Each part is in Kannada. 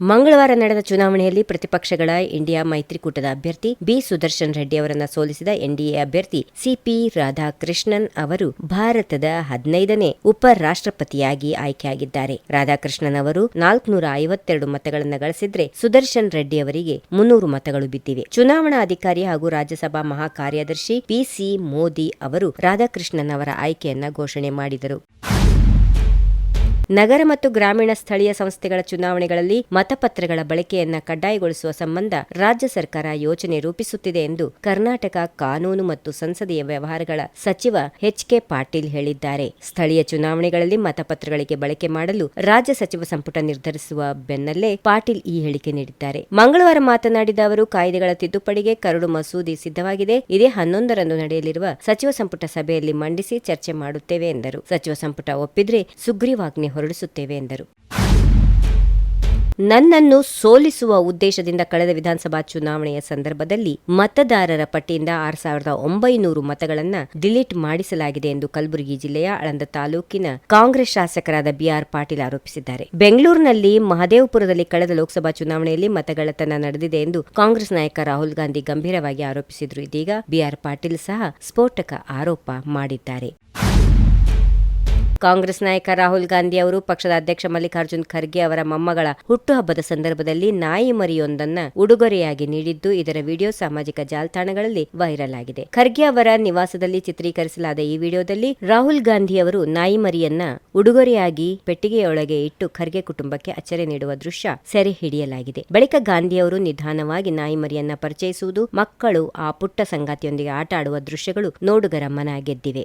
ಮಂಗಳವಾರ ನಡೆದ ಚುನಾವಣೆಯಲ್ಲಿ ಪ್ರತಿಪಕ್ಷಗಳ ಇಂಡಿಯಾ ಮೈತ್ರಿಕೂಟದ ಅಭ್ಯರ್ಥಿ ಬಿ ಸುದರ್ಶನ್ ರೆಡ್ಡಿ ಅವರನ್ನು ಸೋಲಿಸಿದ ಎನ್ಡಿಎ ಅಭ್ಯರ್ಥಿ ಸಿಪಿ ರಾಧಾಕೃಷ್ಣನ್ ಅವರು ಭಾರತದ ಹದಿನೈದನೇ ಉಪರಾಷ್ಟ್ರಪತಿಯಾಗಿ ಆಯ್ಕೆಯಾಗಿದ್ದಾರೆ. ರಾಧಾಕೃಷ್ಣನ್ ಅವರು ನಾಲ್ಕುನೂರ ಐವತ್ತೆರಡು ಮತಗಳನ್ನು ಗಳಿಸಿದ್ರೆ ಸುದರ್ಶನ್ ರೆಡ್ಡಿ ಅವರಿಗೆ ಮುನ್ನೂರು ಮತಗಳು ಬಿದ್ದಿವೆ. ಚುನಾವಣಾ ಅಧಿಕಾರಿ ಹಾಗೂ ರಾಜ್ಯಸಭಾ ಮಹಾ ಕಾರ್ಯದರ್ಶಿ ಪಿಸಿ ಮೋದಿ ಅವರು ರಾಧಾಕೃಷ್ಣನ್ ಅವರ ಆಯ್ಕೆಯನ್ನ ಘೋಷಣೆ ಮಾಡಿದರು. ನಗರ ಮತ್ತು ಗ್ರಾಮೀಣ ಸ್ಥಳೀಯ ಸಂಸ್ಥೆಗಳ ಚುನಾವಣೆಗಳಲ್ಲಿ ಮತಪತ್ರಗಳ ಬಳಕೆಯನ್ನ ಕಡ್ಡಾಯಗೊಳಿಸುವ ಸಂಬಂಧ ರಾಜ್ಯ ಸರ್ಕಾರ ಯೋಜನೆ ರೂಪಿಸುತ್ತಿದೆ ಎಂದು ಕರ್ನಾಟಕ ಕಾನೂನು ಮತ್ತು ಸಂಸದೀಯ ವ್ಯವಹಾರಗಳ ಸಚಿವ ಎಚ್ ಕೆ ಪಾಟೀಲ್ ಹೇಳಿದ್ದಾರೆ. ಸ್ಥಳೀಯ ಚುನಾವಣೆಗಳಲ್ಲಿ ಮತಪತ್ರಗಳಿಗೆ ಬಳಕೆ ಮಾಡಲು ರಾಜ್ಯ ಸಚಿವ ಸಂಪುಟ ನಿರ್ಧರಿಸುವ ಬೆನ್ನಲ್ಲೇ ಪಾಟೀಲ್ ಈ ಹೇಳಿಕೆ ನೀಡಿದ್ದಾರೆ. ಮಂಗಳವಾರ ಮಾತನಾಡಿದ ಅವರು, ಕಾಯ್ದೆಗಳ ತಿದ್ದುಪಡಿಗೆ ಕರಡು ಮಸೂದೆ ಸಿದ್ಧವಾಗಿದೆ. ಇದೇ ಹನ್ನೊಂದರಂದು ನಡೆಯಲಿರುವ ಸಚಿವ ಸಂಪುಟ ಸಭೆಯಲ್ಲಿ ಮಂಡಿಸಿ ಚರ್ಚೆ ಮಾಡುತ್ತೇವೆ ಎಂದರು. ಸಚಿವ ಸಂಪುಟ ಒಪ್ಪಿದ್ರೆ ಸುಗ್ರೀವಾಜ್ಞೆ ಹೊರಡಿಸುತ್ತೇವೆ ಎಂದರು. ನನ್ನನ್ನು ಸೋಲಿಸುವ ಉದ್ದೇಶದಿಂದ ಕಳೆದ ವಿಧಾನಸಭಾ ಚುನಾವಣೆಯ ಸಂದರ್ಭದಲ್ಲಿ ಮತದಾರರ ಪಟ್ಟಿಯಿಂದ ಆರು ಸಾವಿರದ ಒಂಬೈನೂರು ಮತಗಳನ್ನು ಡಿಲೀಟ್ ಮಾಡಿಸಲಾಗಿದೆ ಎಂದು ಕಲಬುರಗಿ ಜಿಲ್ಲೆಯ ಆಳಂದ ತಾಲೂಕಿನ ಕಾಂಗ್ರೆಸ್ ಶಾಸಕರಾದ ಬಿಆರ್ ಪಾಟೀಲ್ ಆರೋಪಿಸಿದ್ದಾರೆ. ಬೆಂಗಳೂರಿನಲ್ಲಿ ಮಹದೇವಪುರದಲ್ಲಿ ಕಳೆದ ಲೋಕಸಭಾ ಚುನಾವಣೆಯಲ್ಲಿ ಮತಗಳತನ ನಡೆದಿದೆ ಎಂದು ಕಾಂಗ್ರೆಸ್ ನಾಯಕ ರಾಹುಲ್ ಗಾಂಧಿ ಗಂಭೀರವಾಗಿ ಆರೋಪಿಸಿದ್ರು. ಇದೀಗ ಬಿಆರ್ ಪಾಟೀಲ್ ಸಹ ಸ್ಫೋಟಕ ಆರೋಪ ಮಾಡಿದ್ದಾರೆ. ಕಾಂಗ್ರೆಸ್ ನಾಯಕ ರಾಹುಲ್ ಗಾಂಧಿ ಅವರು, ಪಕ್ಷದ ಅಧ್ಯಕ್ಷ ಮಲ್ಲಿಕಾರ್ಜುನ್ ಖರ್ಗೆ ಅವರ ಮೊಮ್ಮಗಳ ಹುಟ್ಟುಹಬ್ಬದ ಸಂದರ್ಭದಲ್ಲಿ ನಾಯಿ ಮರಿಯೊಂದನ್ನ ಉಡುಗೊರೆಯಾಗಿ ನೀಡಿದ್ದು, ಇದರ ವಿಡಿಯೋ ಸಾಮಾಜಿಕ ಜಾಲತಾಣಗಳಲ್ಲಿ ವೈರಲ್ ಆಗಿದೆ. ಖರ್ಗೆ ಅವರ ನಿವಾಸದಲ್ಲಿ ಚಿತ್ರೀಕರಿಸಲಾದ ಈ ವಿಡಿಯೋದಲ್ಲಿ ರಾಹುಲ್ ಗಾಂಧಿ ಅವರು ನಾಯಿ ಮರಿಯನ್ನ ಉಡುಗೊರೆಯಾಗಿ ಪೆಟ್ಟಿಗೆಯೊಳಗೆ ಇಟ್ಟು ಖರ್ಗೆ ಕುಟುಂಬಕ್ಕೆ ಅಚ್ಚರಿ ನೀಡುವ ದೃಶ್ಯ ಸೆರೆ ಹಿಡಿಯಲಾಗಿದೆ. ಬಳಿಕ ಗಾಂಧಿ ಅವರು ನಿಧಾನವಾಗಿ ನಾಯಿ ಮರಿಯನ್ನ ಪರಿಚಯಿಸುವುದು, ಮಕ್ಕಳು ಆ ಪುಟ್ಟ ಸಂಗಾತಿಯೊಂದಿಗೆ ಆಟ ಆಡುವ ದೃಶ್ಯಗಳು ನೋಡುಗರ ಮನ ಗೆದ್ದಿವೆ.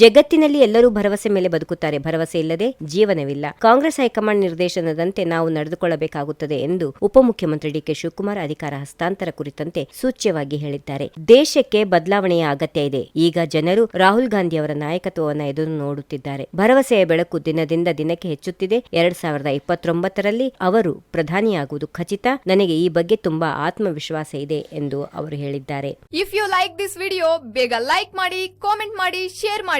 ಜಗತ್ತಿನಲ್ಲಿ ಎಲ್ಲರೂ ಭರವಸೆ ಮೇಲೆ ಬದುಕುತ್ತಾರೆ. ಭರವಸೆ ಇಲ್ಲದೆ ಜೀವನವಿಲ್ಲ. ಕಾಂಗ್ರೆಸ್ ಹೈಕಮಾಂಡ್ ನಿರ್ದೇಶನದಂತೆ ನಾವು ನಡೆದುಕೊಳ್ಳಬೇಕಾಗುತ್ತದೆ ಎಂದು ಉಪಮುಖ್ಯಮಂತ್ರಿ ಡಿಕೆ ಶಿವಕುಮಾರ್ ಅಧಿಕಾರ ಹಸ್ತಾಂತರ ಕುರಿತಂತೆ ಸೂಚ್ಯವಾಗಿ ಹೇಳಿದ್ದಾರೆ. ದೇಶಕ್ಕೆ ಬದಲಾವಣೆಯ ಅಗತ್ಯ ಇದೆ. ಈಗ ಜನರು ರಾಹುಲ್ ಗಾಂಧಿ ಅವರ ನಾಯಕತ್ವವನ್ನು ಎದುರು ನೋಡುತ್ತಿದ್ದಾರೆ. ಭರವಸೆಯ ಬೆಳಕು ದಿನದಿಂದ ದಿನಕ್ಕೆ ಹೆಚ್ಚುತ್ತಿದೆ. ಎರಡ್ ಸಾವಿರದ ಇಪ್ಪತ್ತೊಂಬತ್ತರಲ್ಲಿ ಅವರು ಪ್ರಧಾನಿಯಾಗುವುದು ಖಚಿತ. ನನಗೆ ಈ ಬಗ್ಗೆ ತುಂಬಾ ಆತ್ಮವಿಶ್ವಾಸ ಇದೆ ಎಂದು ಅವರು ಹೇಳಿದ್ದಾರೆ. If you like this video ಬೇಗ ಲೈಕ್ ಮಾಡಿ ಕಾಮೆಂಟ್ ಮಾಡಿ ಶೇರ್